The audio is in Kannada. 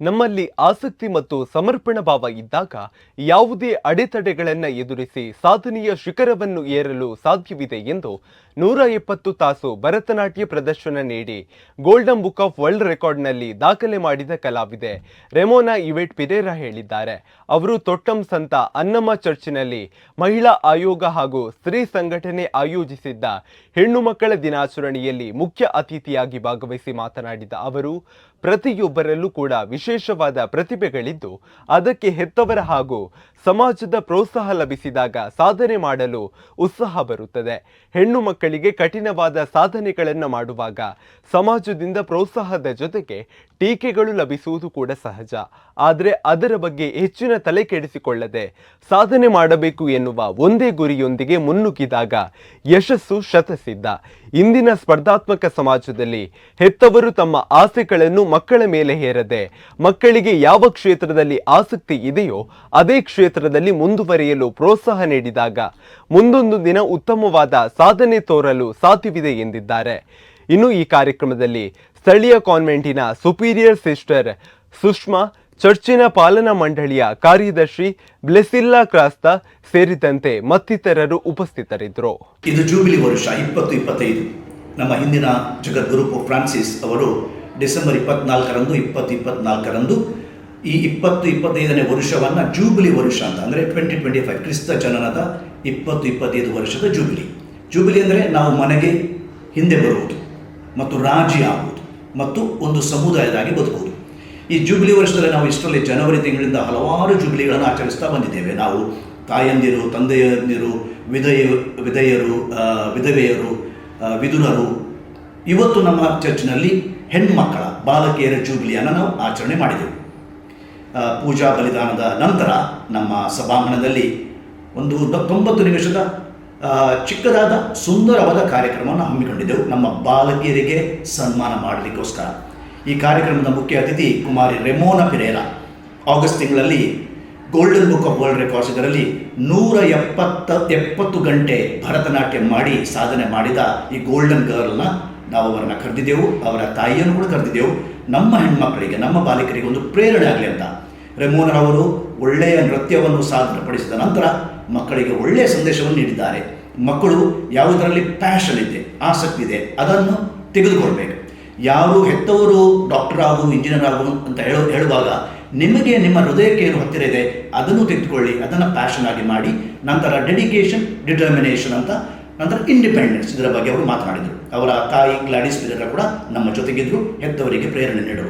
ನಮ್ಮಲ್ಲಿ ಆಸಕ್ತಿ ಮತ್ತು ಸಮರ್ಪಣ ಭಾವ ಇದ್ದಾಗ ಯಾವುದೇ ಅಡೆತಡೆಗಳನ್ನು ಎದುರಿಸಿ ಸಾಧನೆಯ ಶಿಖರವನ್ನು ಏರಲು ಸಾಧ್ಯವಿದೆ ಎಂದು ನೂರ ಎಪ್ಪತ್ತು ತಾಸು ಭರತನಾಟ್ಯ ಪ್ರದರ್ಶನ ನೀಡಿ ಗೋಲ್ಡನ್ ಬುಕ್ ಆಫ್ ವರ್ಲ್ಡ್ ರೆಕಾರ್ಡ್ನಲ್ಲಿ ದಾಖಲೆ ಮಾಡಿದ ಕಲಾವಿದೆ ರೆಮೋನಾ ಇವೆಟ್ ಪಿರೇರಾ ಹೇಳಿದ್ದಾರೆ. ಅವರು ತೊಟ್ಟಂ ಸಂತ ಅನ್ನಮ್ಮ ಚರ್ಚಿನಲ್ಲಿ ಮಹಿಳಾ ಆಯೋಗ ಹಾಗೂ ಸ್ತ್ರೀ ಸಂಘಟನೆ ಆಯೋಜಿಸಿದ್ದ ಹೆಣ್ಣು ಮಕ್ಕಳ ದಿನಾಚರಣೆಯಲ್ಲಿ ಮುಖ್ಯ ಅತಿಥಿಯಾಗಿ ಭಾಗವಹಿಸಿ ಮಾತನಾಡಿದ ಅವರು, ಪ್ರತಿಯೊಬ್ಬರಲ್ಲೂ ಕೂಡ ವಿಶೇಷವಾದ ಪ್ರತಿಭೆಗಳಿದ್ದು, ಅದಕ್ಕೆ ಹೆತ್ತವರ ಹಾಗೂ ಸಮಾಜದ ಪ್ರೋತ್ಸಾಹ ಲಭಿಸಿದಾಗ ಸಾಧನೆ ಮಾಡಲು ಉತ್ಸಾಹ ಬರುತ್ತದೆ. ಹೆಣ್ಣು ಮಕ್ಕಳಿಗೆ ಕಠಿಣವಾದ ಸಾಧನೆಗಳನ್ನು ಮಾಡುವಾಗ ಸಮಾಜದಿಂದ ಪ್ರೋತ್ಸಾಹದ ಜೊತೆಗೆ ಟೀಕೆಗಳು ಲಭಿಸುವುದು ಕೂಡ ಸಹಜ. ಆದರೆ ಅದರ ಬಗ್ಗೆ ಹೆಚ್ಚಿನ ತಲೆ ಕೆಡಿಸಿಕೊಳ್ಳದೆ ಸಾಧನೆ ಮಾಡಬೇಕು ಎನ್ನುವ ಒಂದೇ ಗುರಿಯೊಂದಿಗೆ ಮುನ್ನುಗ್ಗಿದಾಗ ಯಶಸ್ಸು ಶತಸಿದ್ಧ. ಇಂದಿನ ಸ್ಪರ್ಧಾತ್ಮಕ ಸಮಾಜದಲ್ಲಿ ಹೆತ್ತವರು ತಮ್ಮ ಆಸೆಗಳನ್ನು ಮಕ್ಕಳ ಮೇಲೆ ಹೇರದೆ ಮಕ್ಕಳಿಗೆ ಯಾವ ಕ್ಷೇತ್ರದಲ್ಲಿ ಆಸಕ್ತಿ ಇದೆಯೋ ಅದೇ ಕ್ಷೇತ್ರದಲ್ಲಿ ಮುಂದುವರಿಯಲು ಪ್ರೋತ್ಸಾಹ ನೀಡಿದಾಗ ಮುಂದೊಂದು ದಿನ ಉತ್ತಮವಾದ ಸಾಧನೆ ತೋರಲು ಸಾಧ್ಯವಿದೆ ಎಂದಿದ್ದಾರೆ. ಇನ್ನು ಈ ಕಾರ್ಯಕ್ರಮದಲ್ಲಿ ಸ್ಥಳೀಯ ಕಾನ್ವೆಂಟಿನ ಸುಪೀರಿಯರ್ ಸಿಸ್ಟರ್ ಸುಷ್ಮಾ ಚರ್ಚಿನ ಪಾಲನಾ ಮಂಡಳಿಯ ಕಾರ್ಯದರ್ಶಿ ಬ್ಲೆಸಿಲ್ಲಾ ಕ್ರಾಸ್ತ ಸೇರಿದಂತೆ ಮತ್ತಿತರರು ಉಪಸ್ಥಿತರಿದ್ದರು. ಇದು ಜೂಬಿಲಿ ವರ್ಷ ಇಪ್ಪತ್ತು ಇಪ್ಪತ್ತೈದು. ನಮ್ಮ ಹಿಂದಿನ ಜಗದ್ಗುರು ಫ್ರಾನ್ಸಿಸ್ ಅವರು ಡಿಸೆಂಬರ್ ಇಪ್ಪತ್ನಾಲ್ಕರಂದು, ಇಪ್ಪತ್ತು ಇಪ್ಪತ್ನಾಲ್ಕರಂದು ಈ ಇಪ್ಪತ್ತು ಇಪ್ಪತ್ತೈದನೇ ವರ್ಷವನ್ನು ಜೂಬಿಲಿ ವರ್ಷ ಅಂತ ಅಂದರೆ ಟ್ವೆಂಟಿ ಟ್ವೆಂಟಿ ಫೈವ್ ಕ್ರಿಸ್ತ ಜನನದ ಇಪ್ಪತ್ತು ಇಪ್ಪತ್ತೈದು ವರ್ಷದ ಜೂಬಿಲಿ. ಜೂಬಿಲಿ ಅಂದರೆ ನಾವು ಮನೆಗೆ ಹಿಂದೆ ಬರುವುದು, ಮತ್ತು ರಾಜಿ ಆಗುವುದು, ಮತ್ತು ಒಂದು ಸಮುದಾಯದಾಗಿ ಬದುಕುವುದು. ಈ ಜುಬ್ಲಿ ವರ್ಷದಲ್ಲಿ ನಾವು ಇಷ್ಟರಲ್ಲಿ ಜನವರಿ ತಿಂಗಳಿಂದ ಹಲವಾರು ಜುಬ್ಲಿಗಳನ್ನು ಆಚರಿಸ್ತಾ ಬಂದಿದ್ದೇವೆ. ನಾವು ತಾಯಂದಿರು, ತಂದೆಯಂದಿರು, ವಿಧಯ, ವಿಧೆಯರು ವಿಧವೆಯರು ವಿಧುನರು, ಇವತ್ತು ನಮ್ಮ ಚರ್ಚ್ನಲ್ಲಿ ಹೆಣ್ಮಕ್ಕಳ ಬಾಲಕಿಯರ ಜೂಬ್ಲಿಯನ್ನು ನಾವು ಆಚರಣೆ ಮಾಡಿದೆವು. ಪೂಜಾ ಬಲಿದಾನದ ನಂತರ ನಮ್ಮ ಸಭಾಂಗಣದಲ್ಲಿ ಒಂದು ತೊಂಬತ್ತು ನಿಮಿಷದ ಚಿಕ್ಕದಾದ ಸುಂದರವಾದ ಕಾರ್ಯಕ್ರಮವನ್ನು ಹಮ್ಮಿಕೊಂಡಿದ್ದೆವು. ನಮ್ಮ ಬಾಲಕಿಯರಿಗೆ ಸನ್ಮಾನ ಮಾಡಲಿಕ್ಕೋಸ್ಕರ. ಈ ಕಾರ್ಯಕ್ರಮದ ಮುಖ್ಯ ಅತಿಥಿ ಕುಮಾರಿ ರೆಮೋನಾ ಪಿರೇರಾ. ಆಗಸ್ಟ್ ತಿಂಗಳಲ್ಲಿ Golden Book of World Records ಇದರಲ್ಲಿ ನೂರ ಎಪ್ಪತ್ತ, ಎಪ್ಪತ್ತು ಗಂಟೆ ಭರತನಾಟ್ಯ ಮಾಡಿ ಸಾಧನೆ ಮಾಡಿದ ಈ ಗೋಲ್ಡನ್ ಗರ್ಲ್ನ ನಾವು ಅವರನ್ನು ಕರೆದಿದ್ದೆವು, ಅವರ ತಾಯಿಯನ್ನು ಕೂಡ ಕರೆದಿದ್ದೆವು. ನಮ್ಮ ಹೆಣ್ಮಕ್ಕಳಿಗೆ ನಮ್ಮ ಬಾಲಕರಿಗೆ ಒಂದು ಪ್ರೇರಣೆ ಆಗಲಿ ಅಂತ. ರೆಮೋನರವರು ಒಳ್ಳೆಯ ನೃತ್ಯವನ್ನು ಸಾಧನೆಪಡಿಸಿದ ನಂತರ ಮಕ್ಕಳಿಗೆ ಒಳ್ಳೆಯ ಸಂದೇಶವನ್ನು ನೀಡಿದ್ದಾರೆ. ಮಕ್ಕಳು ಯಾವುದರಲ್ಲಿ ಪ್ಯಾಷನ್ ಇದೆ, ಆಸಕ್ತಿ ಇದೆ, ಅದನ್ನು ತೆಗೆದುಕೊಳ್ಬೇಕು. ಯಾರು ಹೆತ್ತವರು ಡಾಕ್ಟರ್ ಆಗು ಇಂಜಿನಿಯರ್ ಆಗು ಅಂತ ಹೇಳೋ, ಹೇಳುವಾಗ ನಿಮಗೆ ನಿಮ್ಮ ಹೃದಯಕ್ಕೆ ಏನು ಹತ್ತಿರ ಇದೆ, ಅದನ್ನು ತೆಗೆದುಕೊಳ್ಳಿ, ಅದನ್ನು ಪ್ಯಾಷನ್ ಆಗಿ ಮಾಡಿ, ನಂತರ ಡೆಡಿಕೇಶನ್ ಡಿಟರ್ಮಿನೇಷನ್ ಅಂತ, ನಂತರ ಇಂಡಿಪೆಂಡೆನ್ಸ್ ಇದರ ಬಗ್ಗೆ ಅವರು ಮಾತನಾಡಿದರು. ಅವರ ತಾಯಿ ಗ್ಲಾಡಿಸ್ ಇದರ ಕೂಡ ನಮ್ಮ ಜೊತೆಗಿದ್ರು, ಹೆತ್ತವರಿಗೆ ಪ್ರೇರಣೆ ನೀಡರು